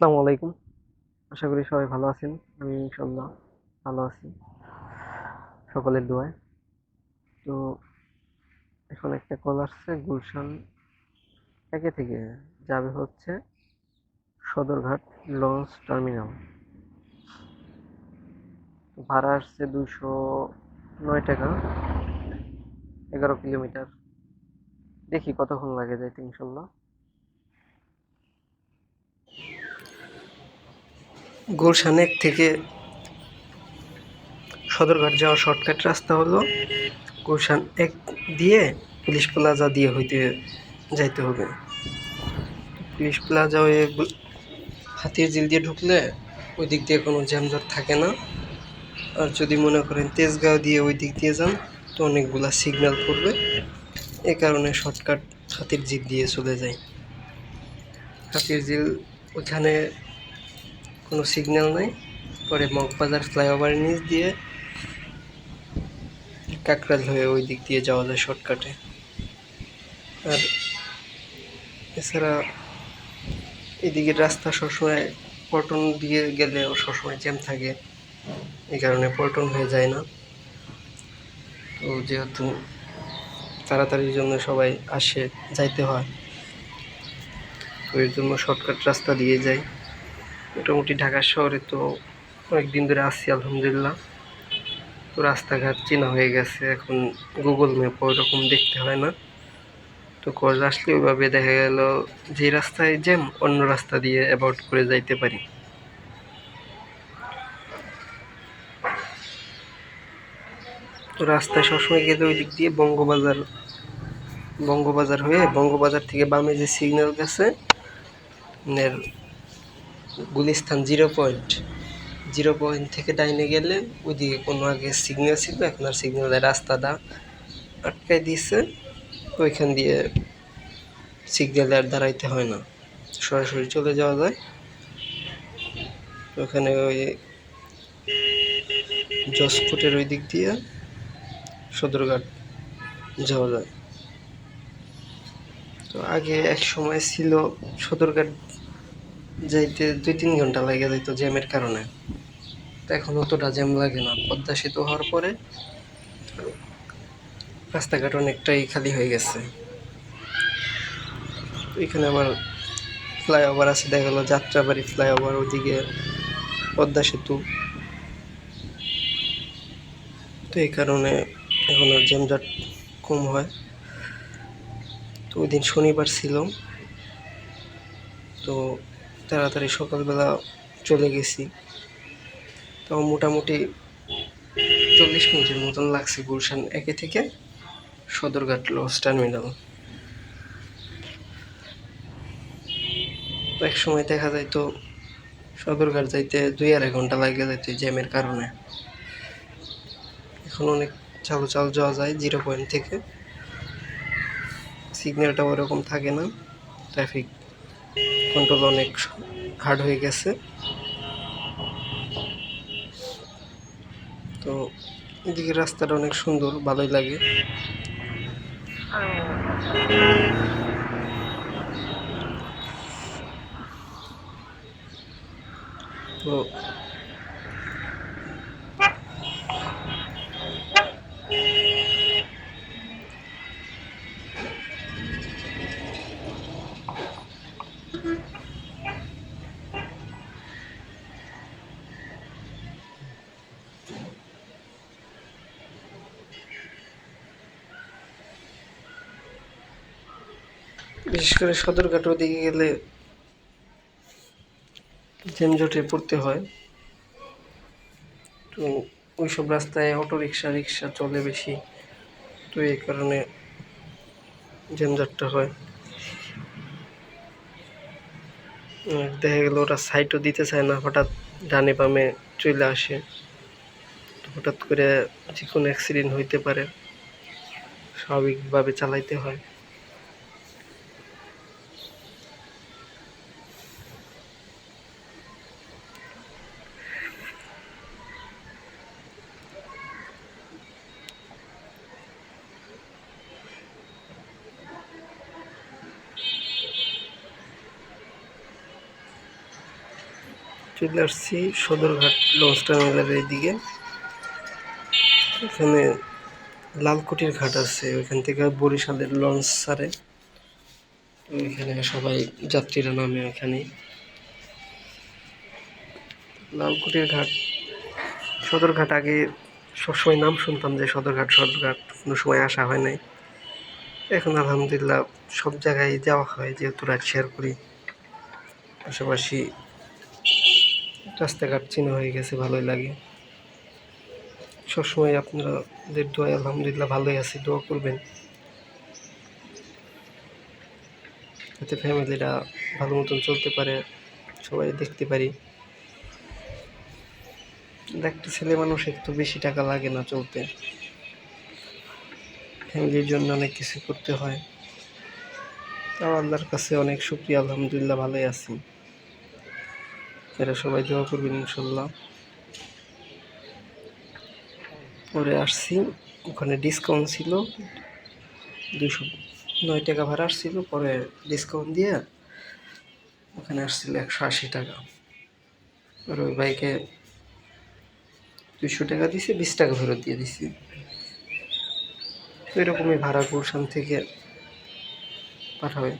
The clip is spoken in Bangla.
আসসালামু আলাইকুম। আশা করি সবাই ভালো আছেন। আমি ইনশাল্লাহ ভালো আছি। সকলের দোয়ায়। তো এখন একটা কল আসছে, গুলশান একে থেকে যাবে হচ্ছে সদরঘাট লঞ্চ টার্মিনাল। ভাড়া আসছে দুশো নয় টাকা, এগারো কিলোমিটার। দেখি কতক্ষণ লাগে যাইতে ইনশাল্লাহ গুলশান এক থেকে সদরঘাট যাওয়ার শর্টকাট রাস্তা হলো গুলশান এক দিয়ে পুলিশ প্লাজা দিয়ে হইতে যাইতে হবে। পুলিশ প্লাজা হয়ে হাতির জিল দিয়ে ঢুকলে ওই দিক দিয়ে কোনো জ্যামজট থাকে না। আর যদি মনে করেন তেজগাঁও দিয়ে ওই দিক দিয়ে যান, তো অনেকগুলা সিগন্যাল পড়বে। এ কারণে শর্টকাট হাতির ঝিল দিয়ে চলে যায়। হাতির জিল ওখানে কোনো সিগন্যাল নাই। পরে মগবাজার ফ্লাইওভারের নিচ দিয়ে কাকরাল হয়ে ওই দিক দিয়ে যাওয়া যায় শর্টকাটে আর এছাড়া এদিকের রাস্তা সবসময় পল্টন দিয়ে গেলেও সবসময় জ্যাম থাকে। এই কারণে পল্টন হয়ে যায় না। তো যেহেতু তাড়াতাড়ির জন্য সবাই আসে, যাইতে হয় এর জন্য শর্টকাট রাস্তা দিয়ে যায় মোটামুটি ঢাকা শহরে তো অনেকদিন ধরে আসছি আলহামদুলিল্লাহ। তো রাস্তাঘাট চেনা হয়ে গেছে, এখন গুগল ম্যাপ ওরকম দেখতে হয় না। তো কজ আসলে ওইভাবে দেখা গেল যে রাস্তায় জ্যাম অন্য রাস্তা দিয়ে অ্যাভয়েড করে যাইতে পারি। তো রাস্তায় সবসময় গেলে ওই দিক দিয়ে বঙ্গবাজার বঙ্গবাজার হয়ে বঙ্গবাজার থেকে বামে যে সিগন্যাল গেছে Gulistan zero point zero point থেকে ডাইনে গেলে ওইদিকে কোনো আগে সিগন্যাল ছিল, এখন আর সিগন্যালের রাস্তাটা আটকাই দিয়েছে ওইখান দিয়ে সিগন্যালে আর দাঁড়াইতে হয় না। সরাসরি চলে যাওয়া যায়। ওখানে ওই জসফুটের ওই দিক দিয়ে সদরঘাট যাওয়া যায়। তো আগে এক সময় ছিল সদরঘাট যাইতে দুই তিন ঘণ্টা লাগে যাইত জ্যামের কারণে। তো এখন অতটা জ্যাম লাগে না। পদ্মা সেতু হওয়ার পরে রাস্তাঘাট অনেকটাই খালি হয়ে গেছে। এখানে আবার ফ্লাইওভার আছে, দেখা গেলো যাত্রাবাড়ি ফ্লাইওভার ওদিকে পদ্মা সেতু তো এই কারণে এখন আর জ্যামজট কম হয়। তো ওই দিন শনিবার ছিল। তো তাড়াতাড়ি সকালবেলা চলে গেছি। তো মোটামুটি চল্লিশ মিনিটের মতন লাগছে গুলশান একে থেকে সদরঘাট লস টার্মিনাল। এক সময় দেখা যায় তো সদরঘাট যাইতে দুই আড়াই ঘণ্টা লাগে যাইতে জ্যামের কারণে। এখন অনেক চালু চাল যাওয়া যায় জিরো পয়েন্ট থেকে। সিগন্যালটা ওরকম থাকে না ট্রাফিক কন্ট্রোল অনেক হার্ড হয়ে গেছে। তো এদিকে রাস্তাটা অনেক সুন্দর ভালোই লাগে। তো বিশেষ করে সদরঘাট ওদিকে গেলে যানজটে পড়তে হয়। তো ওইসব রাস্তায় অটো রিক্সা রিক্সা চলে বেশি। তো এই কারণে যানজটটা হয়। দেখা গেল ওরা সাইডও দিতে চায় না, হঠাৎ ডানে বামে চলে আসে। হঠাৎ করে যে কোনো অ্যাক্সিডেন্ট হইতে পারে, স্বাভাবিকভাবে চালাইতে হয়। চলে আসছি সদরঘাট লঞ্চ টার্মিনালের এইদিকে। এখানে লালকুটির ঘাট আছে, ওইখান থেকে বরিশালের লঞ্চ ছাড়ে ওইখানে সবাই যাত্রীরা নামে ওইখানে। লালকুটির ঘাট, সদরঘাট আগে সবসময় নাম শুনতাম যে সদরঘাট সদরঘাট, কোনো সময় আসা হয় নাই। এখন আলহামদুলিল্লাহ সব জায়গায় যাওয়া হয়, যেহেতু রাইড শেয়ার করি। পাশাপাশি রাস্তাঘাট চিনা হয়ে গেছে, ভালোই লাগে। সবসময় আপনাদের দোয়ায় আলহামদুলিল্লাহ ভালোই আছি, দোয়া করবেন। যাতে ফ্যামিলিরা ভালো মতন চলতে পারে, সবাই দেখতে পারি। একটা ছেলে মানুষ একটু বেশি টাকা লাগে না চলতে। ফ্যামিলির জন্য অনেক কিছু করতে হয়। তাও আল্লাহর কাছে অনেক শুক্রিয়া, আলহামদুলিল্লাহ, ভালোই আছি। এরা সবাই দোয়া করবেন ইনশাল্লাহ। পরে আসছি, ওখানে ডিসকাউন্ট ছিল দুশো নয় টাকা ভাড়া আসছিল, পরে ডিসকাউন্ট দিয়ে ওখানে আসছিল একশো আশি টাকা। আর ওই বাইকে দুশো টাকা দিছি, বিশ টাকা ফেরত দিয়ে দিছি। এরকমই ভাড়া গুলশান থেকে পাঠাবে